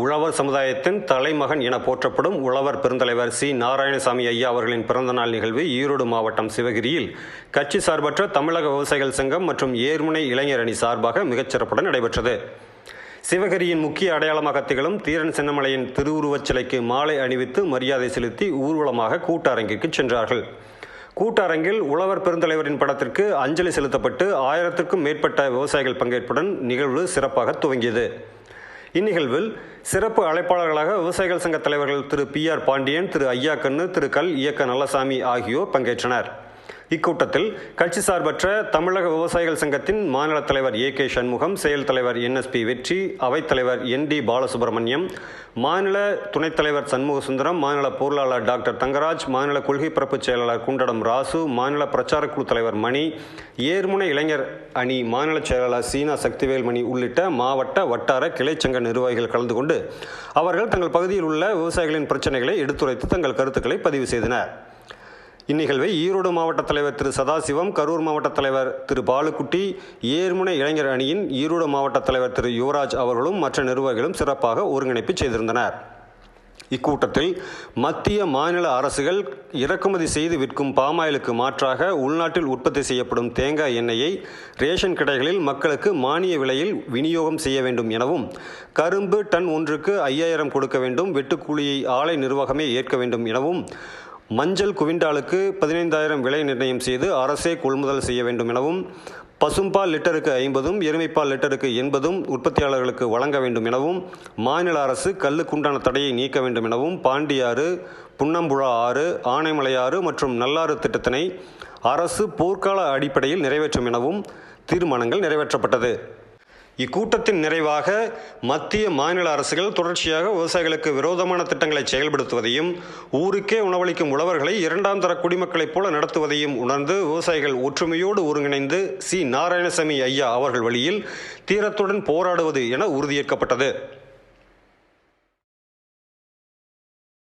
உழவர் சமுதாயத்தின் தலைமகன் என போற்றப்படும் உழவர் பெருந்தலைவர் சி. நாராயணசாமி ஐயா அவர்களின் பிறந்தநாள் நிகழ்வு ஈரோடு மாவட்டம் சிவகிரியில். கட்சி சார்பற்ற தமிழக விவசாயிகள் சங்கம் மற்றும் ஏர்முனை இளைஞர் அணி சார்பாக மிகச்சிறப்புடன் நடைபெற்றது. சிவகிரியின் முக்கிய அடையாளமாக திகழும் தீரன் சின்னமலையின் திருவுருவச் சிலைக்கு மாலை அணிவித்து மரியாதை செலுத்தி ஊர்வலமாக கூட்டரங்கிற்கு சென்றார்கள். கூட்டரங்கில் உழவர் பெருந்தலைவரின் படத்திற்கு அஞ்சலி செலுத்தப்பட்டு ஆயிரத்திற்கும் மேற்பட்ட விவசாயிகள் பங்கேற்புடன் நிகழ்வு சிறப்பாக துவங்கியது. இந்நிகழ்வில் சிறப்பு அழைப்பாளர்களாக விவசாயிகள் சங்க தலைவர்கள் திரு பி ஆர் பாண்டியன் திரு ஐயா கண்ணு திரு கல் இயக்க நல்லசாமி ஆகியோர் பங்கேற்றனர். இக்கூட்டத்தில் கட்சி சார்பற்ற தமிழக விவசாயிகள் சங்கத்தின் மாநில தலைவர் ஏ கே சண்முகம் செயல் தலைவர் என்எஸ்பி வெற்றி அவைத்தலைவர் என் டி பாலசுப்ரமணியம் மாநில துணைத் தலைவர் சண்முக சுந்தரம் மாநில பொருளாளர் டாக்டர் தங்கராஜ் மாநில கொள்கை பரப்பு செயலாளர் குண்டடம் ராசு மாநில பிரச்சாரக் குழு தலைவர் மணி ஏர்முனை இளைஞர் அணி மாநில செயலாளர் சீனா சக்திவேல் மணி உள்ளிட்ட மாவட்ட வட்டார கிளைச்சங்க நிர்வாகிகள் கலந்து கொண்டு அவர்கள் தங்கள் பகுதியில் உள்ள விவசாயிகளின் பிரச்சனைகளை எடுத்துரைத்து தங்கள் கருத்துக்களை பதிவு செய்தனர். இந்நிகழ்வை ஈரோடு மாவட்ட தலைவர் திரு சதாசிவம் கரூர் மாவட்ட தலைவர் திரு பாலுக்குட்டி ஏர்முனை இளைஞர் அணியின் ஈரோடு மாவட்ட தலைவர் திரு யுவராஜ் அவர்களும் மற்ற நிர்வாகிகளும் சிறப்பாக ஒருங்கிணைப்பு செய்திருந்தனர். இக்கூட்டத்தில் மத்திய மாநில அரசுகள் இறக்குமதி செய்து விற்கும் பாமாயிலுக்கு மாற்றாக உள்நாட்டில் உற்பத்தி செய்யப்படும் தேங்காய் எண்ணெயை ரேஷன் கடைகளில் மக்களுக்கு மானிய விலையில் விநியோகம் செய்ய வேண்டும் எனவும் கரும்பு டன் ஒன்றுக்கு ஐயாயிரம் கொடுக்க வேண்டும் வெட்டுக்கூலியை ஆலை நிர்வாகமே ஏற்க வேண்டும் எனவும் மஞ்சள் குவிண்டாலுக்கு பதினைந்தாயிரம் விலை நிர்ணயம் செய்து அரசே கொள்முதல் செய்ய வேண்டும் எனவும் பசும்பால் லிட்டருக்கு ஐம்பதும் எருமைப்பால் லிட்டருக்கு எண்பதும் உற்பத்தியாளர்களுக்கு வழங்க வேண்டும் எனவும் மாநில அரசு கல்லுக்குண்டான தடையை நீக்க வேண்டும் எனவும் பாண்டியாறு புன்னம்புழா ஆறு ஆனைமலையாறு மற்றும் நல்லாறு திட்டத்தினை அரசு போர்க்கால அடிப்படையில் நிறைவேற்றும் எனவும் தீர்மானங்கள் நிறைவேற்றப்பட்டது. இக்கூட்டத்தின் நிறைவாக மத்திய மாநில அரசுகள் தொடர்ச்சியாக விவசாயிகளுக்கு விரோதமான திட்டங்களை செயல்படுத்துவதையும் ஊருக்கே உணவளிக்கும் உழவர்களை இரண்டாம் தர குடிமக்களைப் போல நடத்துவதையும் உணர்ந்து விவசாயிகள் ஒற்றுமையோடு ஒருங்கிணைந்து சி. நாராயணசாமி ஐயா அவர்கள் வழியில் தீரத்துடன் போராடுவது என உறுதியேற்கப்பட்டது.